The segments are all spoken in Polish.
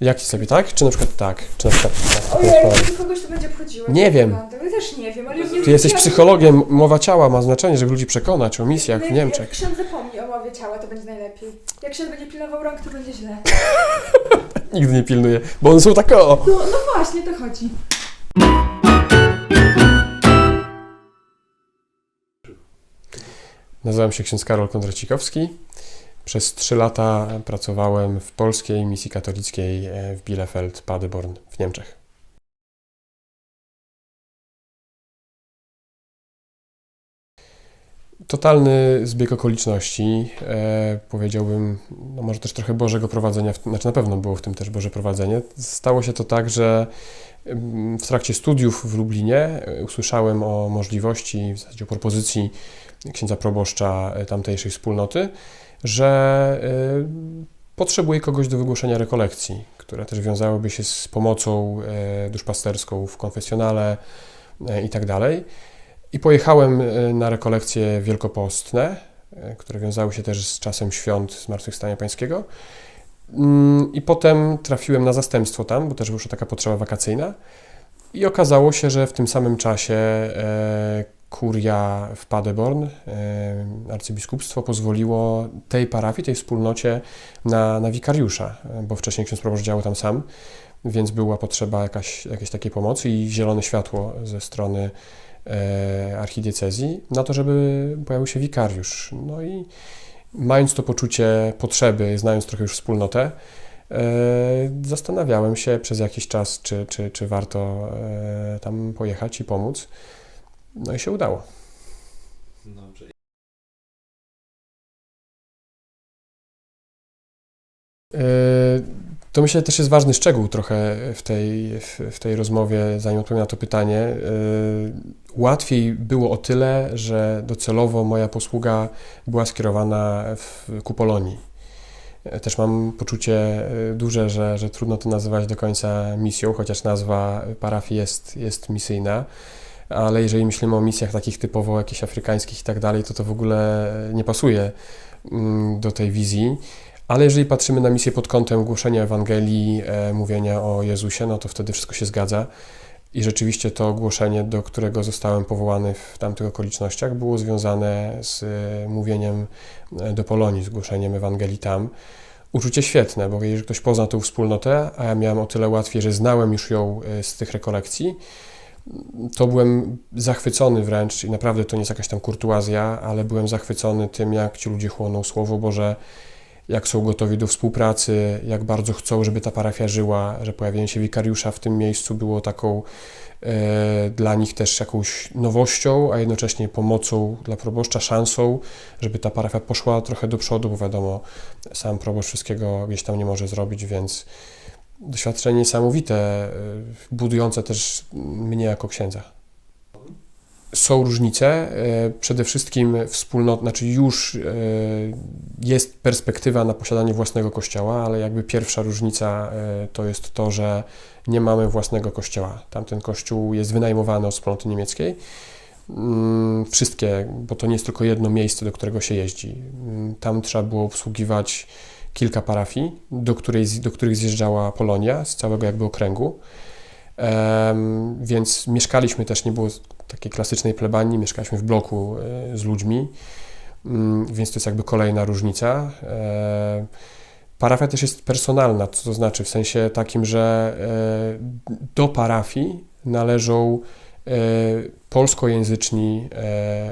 Jaki sobie, tak? Czy na przykład tak? Czy na przykład tak? Ojej, czy kogoś to będzie obchodziło? Nie jak wiem. też nie wiem, ale nie Ty jesteś psychologiem, mowa ciała ma znaczenie, żeby ludzi przekonać o misjach w Jak- Niemczech. Jak ksiądz zapomni o mowie ciała, to będzie najlepiej. Jak ksiądz będzie pilnował rąk, to będzie źle. Nigdy nie pilnuję, bo one są tak o! No, no właśnie, to chodzi. Nazywam się ksiądz Karol Kondracikowski. Przez trzy lata pracowałem w polskiej misji katolickiej e, w Bielefeld, Paderborn w Niemczech. Totalny zbieg okoliczności, e, powiedziałbym, no może też trochę Bożego prowadzenia, w, znaczy na pewno było w tym też Boże prowadzenie. Stało się to tak, że mm, w trakcie studiów w Lublinie e, usłyszałem o możliwości, w zasadzie o propozycji księdza proboszcza e, tamtejszej wspólnoty, że y, potrzebuje kogoś do wygłoszenia rekolekcji, które też wiązałyby się z pomocą e, duszpasterską w konfesjonale e, i tak dalej. I pojechałem e, na rekolekcje wielkopostne, które wiązały się też z czasem świąt Zmartwychwstania Pańskiego. Mm, I potem trafiłem na zastępstwo tam, bo też wyszła taka potrzeba wakacyjna. I okazało się, że w tym samym czasie kuria w Paderborn, e, arcybiskupstwo pozwoliło tej parafii, tej wspólnocie na, na wikariusza, bo wcześniej ksiądz proboszcz działał tam sam, więc była potrzeba jakaś, jakiejś takiej pomocy i zielone światło ze strony e, archidiecezji na to, żeby pojawił się wikariusz. No i mając to poczucie potrzeby, znając trochę już wspólnotę, e, zastanawiałem się przez jakiś czas, czy, czy, czy warto e, tam pojechać i pomóc. No i się udało. Dobrze. E, To myślę też jest ważny szczegół trochę w tej, w, tej rozmowie, zanim odpowiem na to pytanie. E, Łatwiej było o tyle, że docelowo moja posługa była skierowana w, ku Polonii. E, Też mam poczucie duże, że, że trudno to nazywać do końca misją, chociaż nazwa parafii jest, jest misyjna. Ale jeżeli myślimy o misjach takich typowo jakichś afrykańskich i tak dalej, to to w ogóle nie pasuje mm, do tej wizji. Ale jeżeli patrzymy na misję pod kątem głoszenia Ewangelii, e, mówienia o Jezusie, no to wtedy wszystko się zgadza. I rzeczywiście to głoszenie, do którego zostałem powołany w tamtych okolicznościach, było związane z e, mówieniem e, do Polonii, z głoszeniem Ewangelii tam. Uczucie świetne, bo jeżeli ktoś pozna tą wspólnotę, a ja miałem o tyle łatwiej, że znałem już ją e, z tych rekolekcji, to byłem zachwycony wręcz i naprawdę to nie jest jakaś tam kurtuazja, ale byłem zachwycony tym, jak ci ludzie chłoną Słowo Boże, jak są gotowi do współpracy, jak bardzo chcą, żeby ta parafia żyła, że pojawienie się wikariusza w tym miejscu było taką e, dla nich też jakąś nowością, a jednocześnie pomocą dla proboszcza, szansą, żeby ta parafia poszła trochę do przodu, bo wiadomo, sam proboszcz wszystkiego gdzieś tam nie może zrobić, więc doświadczenie niesamowite, e, budujące też mnie jako księdza. Są różnice. e, Przede wszystkim wspólnot, znaczy już e, jest perspektywa na posiadanie własnego kościoła, ale jakby pierwsza różnica to jest to, że nie mamy własnego kościoła. Tamten kościół jest wynajmowany od wspólnoty niemieckiej. Mm, Wszystkie, bo to nie jest tylko jedno miejsce, do którego się jeździ. Mm, Tam trzeba było obsługiwać kilka parafii, do, której, do których zjeżdżała Polonia z całego jakby okręgu. Em, więc mieszkaliśmy też, nie było takiej klasycznej plebanii, mieszkaliśmy w bloku e, z ludźmi, Mm, więc to jest jakby kolejna różnica. E, Parafia też jest personalna, co to znaczy w sensie takim, że e, do parafii należą polskojęzyczni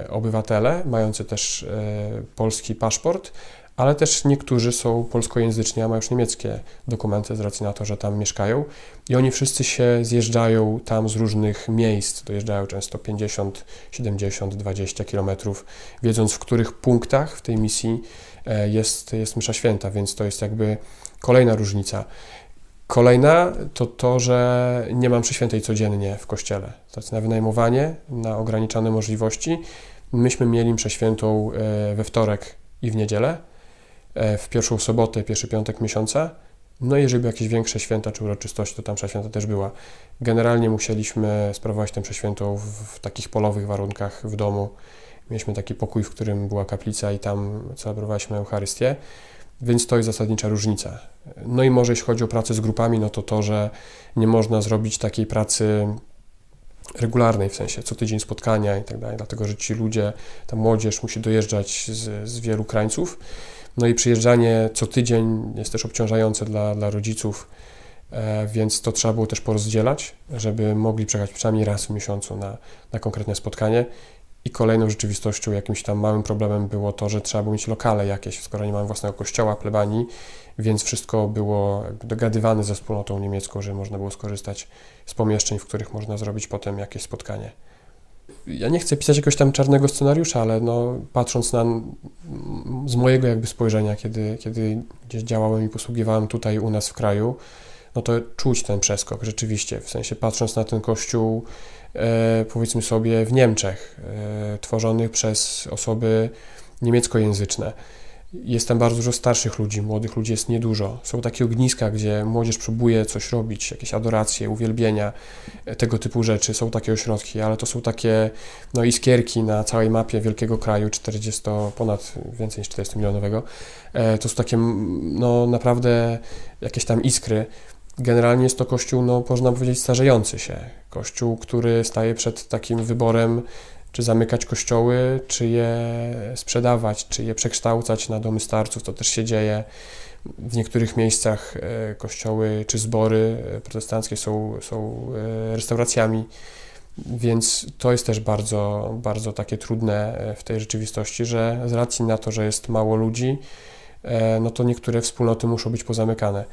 obywatele, mający też polski paszport, ale też niektórzy są polskojęzyczni, a mają już niemieckie dokumenty z racji na to, że tam mieszkają. I oni wszyscy się zjeżdżają tam z różnych miejsc, dojeżdżają często 50, 70, 20 kilometrów, wiedząc w których punktach w tej misji e, jest, jest msza święta, więc to jest jakby kolejna różnica. Kolejna to to, że nie mam mszy świętej codziennie w kościele. To znaczy na wynajmowanie, na ograniczone możliwości. Myśmy mieli mszę świętą e, we wtorek i w niedzielę, w pierwszą sobotę, pierwszy piątek miesiąca. No i jeżeli były jakieś większe święta czy uroczystości, to tam msza święta też była. Generalnie musieliśmy sprawować tę mszę świętą w, w takich polowych warunkach w domu. Mieliśmy taki pokój, w którym była kaplica i tam celebrowaliśmy Eucharystię. Więc to jest zasadnicza różnica. No i może jeśli chodzi o pracę z grupami, no to to, że nie można zrobić takiej pracy regularnej, w sensie co tydzień spotkania i tak dalej, dlatego że ci ludzie, ta młodzież musi dojeżdżać z, z wielu krańców. No i przyjeżdżanie co tydzień jest też obciążające dla, dla rodziców, e, więc to trzeba było też porozdzielać, żeby mogli przyjechać przynajmniej raz w miesiącu na, na konkretne spotkanie. I kolejną rzeczywistością, jakimś tam małym problemem było to, że trzeba było mieć lokale jakieś, skoro nie mamy własnego kościoła, plebanii, więc wszystko było dogadywane ze wspólnotą niemiecką, że można było skorzystać z pomieszczeń, w których można zrobić potem jakieś spotkanie. Ja nie chcę pisać jakiegoś tam czarnego scenariusza, ale no, patrząc na z mojego jakby spojrzenia, kiedy, kiedy gdzieś działałem i posługiwałem tutaj u nas w kraju, no to czuć ten przeskok rzeczywiście, w sensie patrząc na ten kościół, e, powiedzmy sobie w Niemczech, e, tworzony przez osoby niemieckojęzyczne. Jest tam bardzo dużo starszych ludzi, młodych ludzi jest niedużo. Są takie ogniska, gdzie młodzież próbuje coś robić, jakieś adoracje, uwielbienia, e, tego typu rzeczy. Są takie ośrodki, ale to są takie no, iskierki na całej mapie wielkiego kraju, 40, ponad więcej niż 40 milionowego. E, To są takie no, naprawdę jakieś tam iskry. Generalnie jest to kościół, no, można powiedzieć, starzejący się. Kościół, który staje przed takim wyborem, czy zamykać kościoły, czy je sprzedawać, czy je przekształcać na domy starców. To też się dzieje. W niektórych miejscach e, kościoły czy zbory e, protestanckie są, są e, restauracjami, więc to jest też bardzo, bardzo takie trudne w tej rzeczywistości, że z racji na to, że jest mało ludzi, no to niektóre wspólnoty muszą być pozamykane.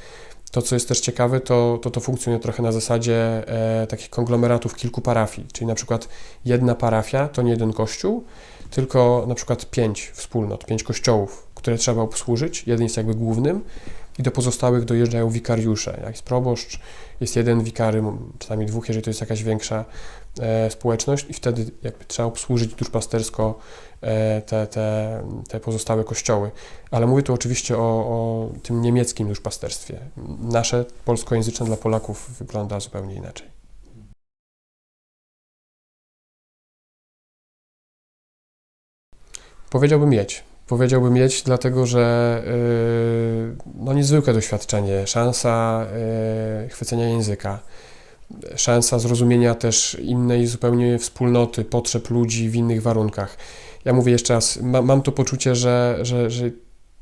To, co jest też ciekawe, to to, to funkcjonuje trochę na zasadzie e, takich konglomeratów kilku parafii, czyli na przykład jedna parafia to nie jeden kościół, tylko na przykład pięć wspólnot, pięć kościołów, które trzeba obsłużyć. Jeden jest jakby głównym i do pozostałych dojeżdżają wikariusze. Jak jest proboszcz, jest jeden wikary, czasami dwóch, jeżeli to jest jakaś większa e, społeczność i wtedy jakby trzeba obsłużyć duszpastersko e, te, te, te pozostałe kościoły. Ale mówię tu oczywiście o, o tym niemieckim duszpasterstwie. Nasze polskojęzyczne dla Polaków wygląda zupełnie inaczej. Powiedziałbym mieć. Powiedziałbym mieć, dlatego że yy, no niezwykłe doświadczenie, szansa yy, chwycenia języka, szansa zrozumienia też innej zupełnie wspólnoty, potrzeb ludzi w innych warunkach. Ja mówię jeszcze raz, ma, mam to poczucie, że, że, że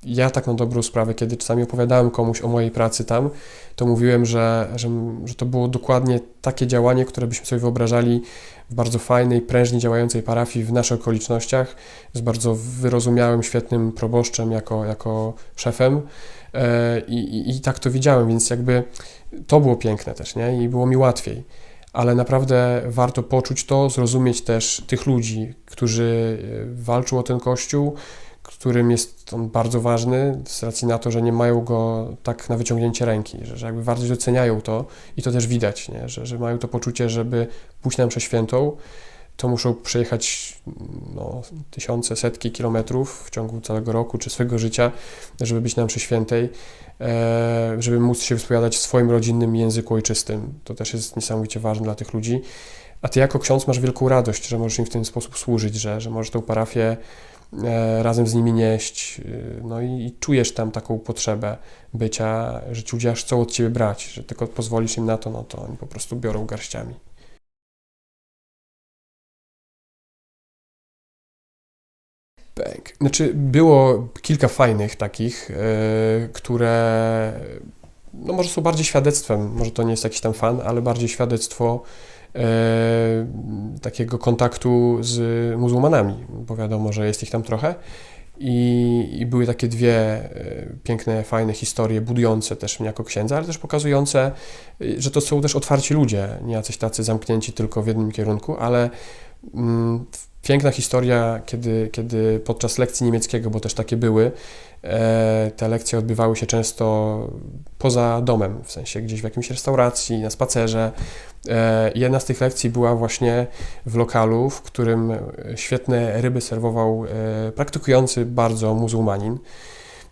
ja tak na dobrą sprawę, kiedy czasami opowiadałem komuś o mojej pracy tam, to mówiłem, że, że, że to było dokładnie takie działanie, które byśmy sobie wyobrażali w bardzo fajnej, prężnie działającej parafii w naszych okolicznościach, z bardzo wyrozumiałym, świetnym proboszczem jako, jako szefem. E, I, i, tak to widziałem, więc jakby to było piękne też, nie? I było mi łatwiej. Ale naprawdę warto poczuć to, zrozumieć też tych ludzi, którzy e, walczą o ten kościół, którym jest on bardzo ważny z racji na to, że nie mają go tak na wyciągnięcie ręki, że, że jakby bardzo doceniają to i to też widać, nie? Że, że mają to poczucie, żeby pójść na mszę świętą, to muszą przejechać no, tysiące, setki kilometrów w ciągu całego roku czy swojego życia, żeby być na mszy świętej, e, żeby móc się wyspowiadać w swoim rodzinnym języku ojczystym. To też jest niesamowicie ważne dla tych ludzi. A ty jako ksiądz masz wielką radość, że możesz im w ten sposób służyć, że, że możesz tę parafię e, razem z nimi nieść, y, no i, i czujesz tam taką potrzebę bycia, że ci ludzie aż chcą od ciebie brać, że tylko pozwolisz im na to, no to oni po prostu biorą garściami. Znaczy, było kilka fajnych takich, e, które no może są bardziej świadectwem, może to nie jest jakiś tam fan, ale bardziej świadectwo e, takiego kontaktu z muzułmanami, bo wiadomo, że jest ich tam trochę. I, I były takie dwie e, piękne, fajne historie, budujące też mnie jako księdza, ale też pokazujące, e, że to są też otwarci ludzie, nie jacyś tacy zamknięci tylko w jednym kierunku, ale mm, piękna historia, kiedy, kiedy podczas lekcji niemieckiego, bo też takie były, e, te lekcje odbywały się często poza domem, w sensie gdzieś w jakiejś restauracji, na spacerze. E, jedna z tych lekcji była właśnie w lokalu, w którym świetne ryby serwował e, praktykujący bardzo muzułmanin.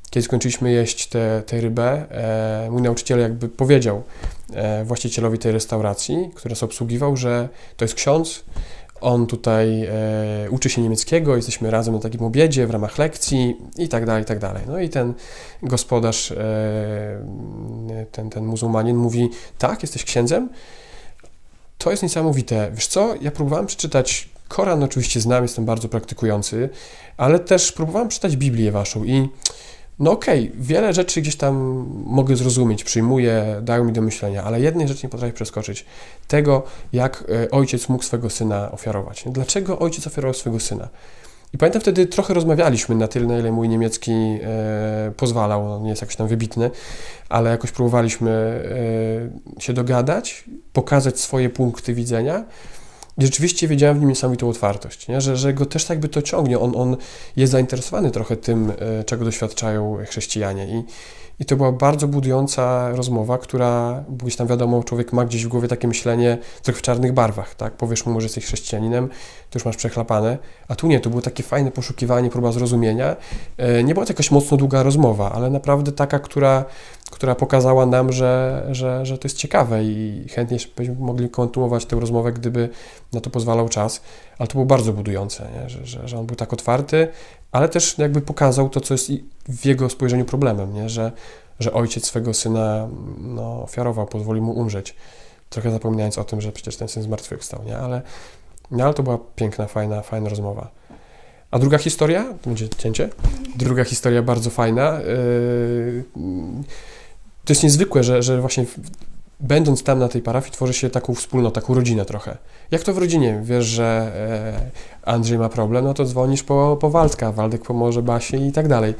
Kiedy skończyliśmy jeść tę rybę, mój nauczyciel jakby powiedział właścicielowi tej restauracji, który nas obsługiwał, że to jest ksiądz, On tutaj e, uczy się niemieckiego, jesteśmy razem na takim obiedzie w ramach lekcji i tak dalej, i tak dalej. No i ten gospodarz, e, ten, ten muzułmanin mówi, tak, jesteś księdzem? To jest niesamowite. Wiesz co, ja próbowałem przeczytać Koran, oczywiście znam, jestem bardzo praktykujący, ale też próbowałem przeczytać Biblię waszą i no okej, wiele rzeczy gdzieś tam mogę zrozumieć, przyjmuję, dają mi do myślenia, ale jednej rzeczy nie potrafię przeskoczyć. Tego, jak e, ojciec mógł swego syna ofiarować. Dlaczego ojciec ofiarował swego syna? I pamiętam wtedy trochę rozmawialiśmy na tyle, na ile mój niemiecki e, pozwalał, on nie jest jakoś tam wybitny, ale jakoś próbowaliśmy e, się dogadać, pokazać swoje punkty widzenia. Rzeczywiście widziałem w nim niesamowitą otwartość, nie? Że, że go też tak jakby to ciągnie. On, on jest zainteresowany trochę tym, e, czego doświadczają chrześcijanie. I, I to była bardzo budująca rozmowa, która, gdzieś tam wiadomo, człowiek ma gdzieś w głowie takie myślenie trochę w czarnych barwach, tak? Powiesz mu, że jesteś chrześcijaninem, to już masz przechlapane. A tu nie, to było takie fajne poszukiwanie, próba zrozumienia. E, Nie była to jakaś mocno długa rozmowa, ale naprawdę taka, która, która pokazała nam, że, że, że to jest ciekawe i chętnie byśmy mogli kontynuować tę rozmowę, gdyby na to pozwalał czas. Ale to było bardzo budujące, nie? Że, że, że on był tak otwarty, ale też jakby pokazał to, co jest w jego spojrzeniu problemem, nie? Że, że ojciec swego syna no, ofiarował, pozwolił mu umrzeć. Trochę zapominając o tym, że przecież ten syn zmartwychwstał, nie? Ale, no, ale to była piękna, fajna, fajna rozmowa. A druga historia, to będzie cięcie, druga historia bardzo fajna. Yy, to jest niezwykłe, że, że właśnie będąc tam na tej parafii tworzy się taką wspólnotę, taką rodzinę trochę. Jak to w rodzinie? Wiesz, że e, Andrzej ma problem, no to dzwonisz po, po Waldka, Waldek pomoże Basie i tak dalej.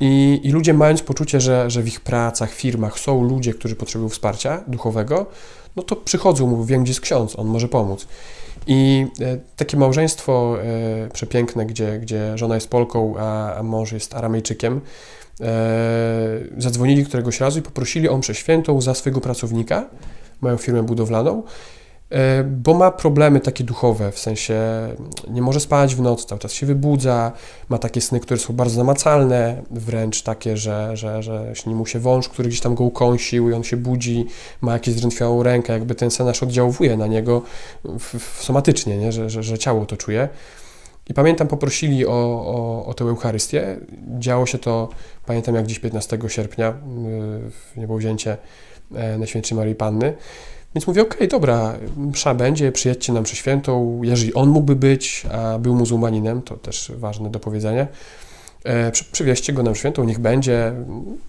I, I ludzie mając poczucie, że, że w ich pracach, firmach są ludzie, którzy potrzebują wsparcia duchowego, no to przychodzą, mówią, wiem, gdzie jest ksiądz, on może pomóc. I e, takie małżeństwo e, przepiękne, gdzie, gdzie żona jest Polką, a, a mąż jest Aramejczykiem, zadzwonili któregoś razu i poprosili o mszę świętą za swojego pracownika, mają firmę budowlaną, e, bo ma problemy takie duchowe, w sensie nie może spać w nocy, cały czas się wybudza, ma takie sny, które są bardzo namacalne, wręcz takie, że, że, że śni mu się wąż, który gdzieś tam go ukąsił i on się budzi, ma jakąś zdrętwiałą rękę, jakby ten sen aż oddziałuje na niego w, w somatycznie, nie? Że, że, że ciało to czuje. I pamiętam, poprosili o, o, o tę Eucharystię. Działo się to, pamiętam jak dziś 15 sierpnia, yy, w niebowzięcie e, Najświętszej Marii Panny. Więc mówię, okej, dobra, msza będzie, przyjedźcie na mszę świętą. Jeżeli on mógłby być, a był muzułmaninem, to też ważne do powiedzenia, e, przy, przywieźcie go na mszę świętą, niech będzie,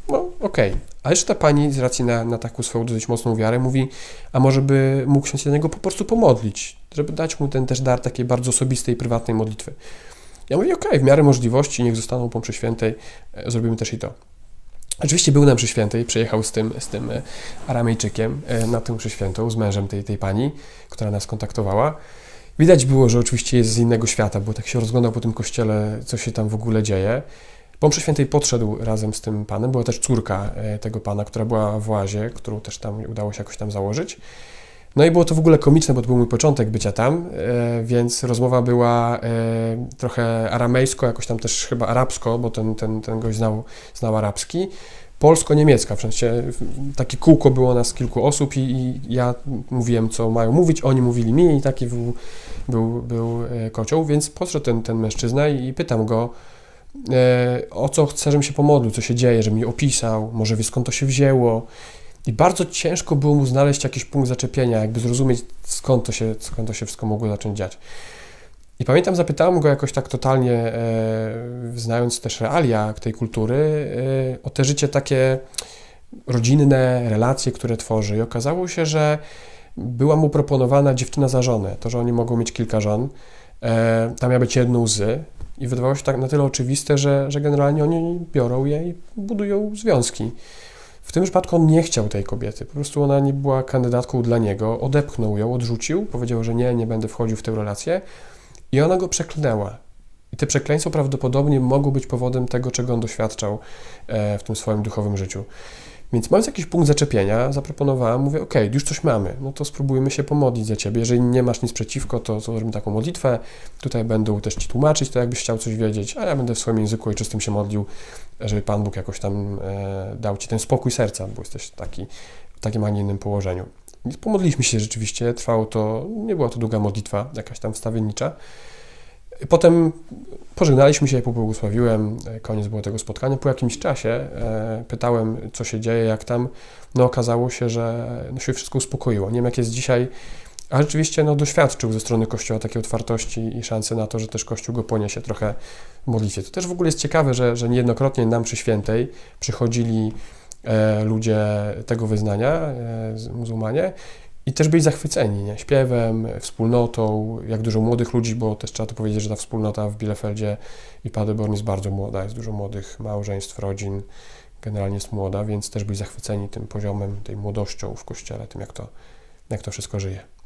no okej. A jeszcze ta pani z racji na, na taką swoją dosyć mocną wiarę mówi, a może by mógł się na niego po prostu pomodlić, żeby dać mu ten też dar takiej bardzo osobistej, prywatnej modlitwy. Ja mówię, okej, w miarę możliwości, niech zostaną po mszy świętej, e, zrobimy też i to. Oczywiście był na mszy świętej, przyjechał z tym, z tym e, Aramejczykiem e, na tę mszę świętą, z mężem tej, tej pani, która nas kontaktowała. Widać było, że oczywiście jest z innego świata, bo tak się rozglądał po tym kościele, co się tam w ogóle dzieje. Po mszy świętej podszedł razem z tym panem, była też córka e, tego pana, która była w łazie, którą też tam udało się jakoś tam założyć. No i było to w ogóle komiczne, bo to był mój początek bycia tam, e, więc rozmowa była e, trochę aramejsko, jakoś tam też chyba arabsko, bo ten, ten, ten gość znał, znał arabski. Polsko-niemiecka, w sensie takie kółko było nas kilku osób i, i ja mówiłem, co mają mówić, oni mówili mi i taki był, był, był kocioł, więc podszedł ten, ten mężczyzna i, pytam go, o co chce, żebym się pomodlił, co się dzieje, żeby mi opisał, może wie skąd to się wzięło. I bardzo ciężko było mu znaleźć jakiś punkt zaczepienia, jakby zrozumieć skąd to się, skąd to się wszystko mogło zacząć dziać. I pamiętam, zapytałem go jakoś tak totalnie, e, znając też realia tej kultury, e, o te życie takie rodzinne, relacje, które tworzy. I okazało się, że była mu proponowana dziewczyna za żonę, to, że oni mogą mieć kilka żon. E, tam miała być jedną z. I wydawało się tak na tyle oczywiste, że, że generalnie oni biorą je i budują związki. W tym przypadku on nie chciał tej kobiety, po prostu ona nie była kandydatką dla niego, odepchnął ją, odrzucił, powiedział, że nie, nie będę wchodził w tę relację i ona go przeklnęła. I te przekleństwa prawdopodobnie mogą być powodem tego, czego on doświadczał e, w tym swoim duchowym życiu. Więc mając jakiś punkt zaczepienia, zaproponowałem, mówię, ok, już coś mamy, no to spróbujmy się pomodlić za Ciebie. Jeżeli nie masz nic przeciwko, to zrobimy taką modlitwę. Tutaj będą też Ci tłumaczyć to, jakbyś chciał coś wiedzieć, a ja będę w swoim języku ojczystym się modlił, żeby Pan Bóg jakoś tam e, dał Ci ten spokój serca, bo jesteś taki, w takim, a nie innym położeniu. I Pomodliliśmy się rzeczywiście, trwało to, nie była to długa modlitwa, jakaś tam wstawiennicza. Potem pożegnaliśmy się, pobłogosławiłem, e, koniec było tego spotkania. Po jakimś czasie e, pytałem, co się dzieje, jak tam. No okazało się, że no, się wszystko uspokoiło. Nie wiem, jak jest dzisiaj, a rzeczywiście no, doświadczył ze strony Kościoła takiej otwartości i szansy na to, że też Kościół go poniesie trochę w modlitwie. To też w ogóle jest ciekawe, że, że niejednokrotnie nam przy świętej przychodzili e, ludzie tego wyznania, e, muzułmanie, i też byli zachwyceni nie? śpiewem, wspólnotą, jak dużo młodych ludzi, bo też trzeba to powiedzieć, że ta wspólnota w Bielefeldzie i Paderborn jest bardzo młoda, jest dużo młodych małżeństw, rodzin, generalnie jest młoda, więc też byli zachwyceni tym poziomem, tej młodością w kościele, tym jak to, jak to wszystko żyje.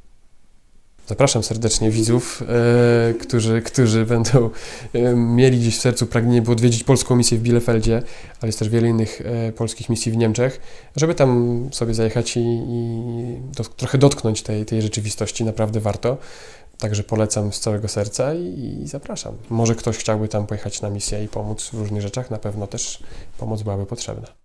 Zapraszam serdecznie widzów, e, którzy, którzy będą e, mieli gdzieś w sercu pragnienie, by odwiedzić polską misję w Bielefeldzie, ale jest też wiele innych e, polskich misji w Niemczech, żeby tam sobie zajechać i, i do, trochę dotknąć tej, tej rzeczywistości, naprawdę warto. Także polecam z całego serca i, i zapraszam. Może ktoś chciałby tam pojechać na misję i pomóc w różnych rzeczach, na pewno też pomoc byłaby potrzebna.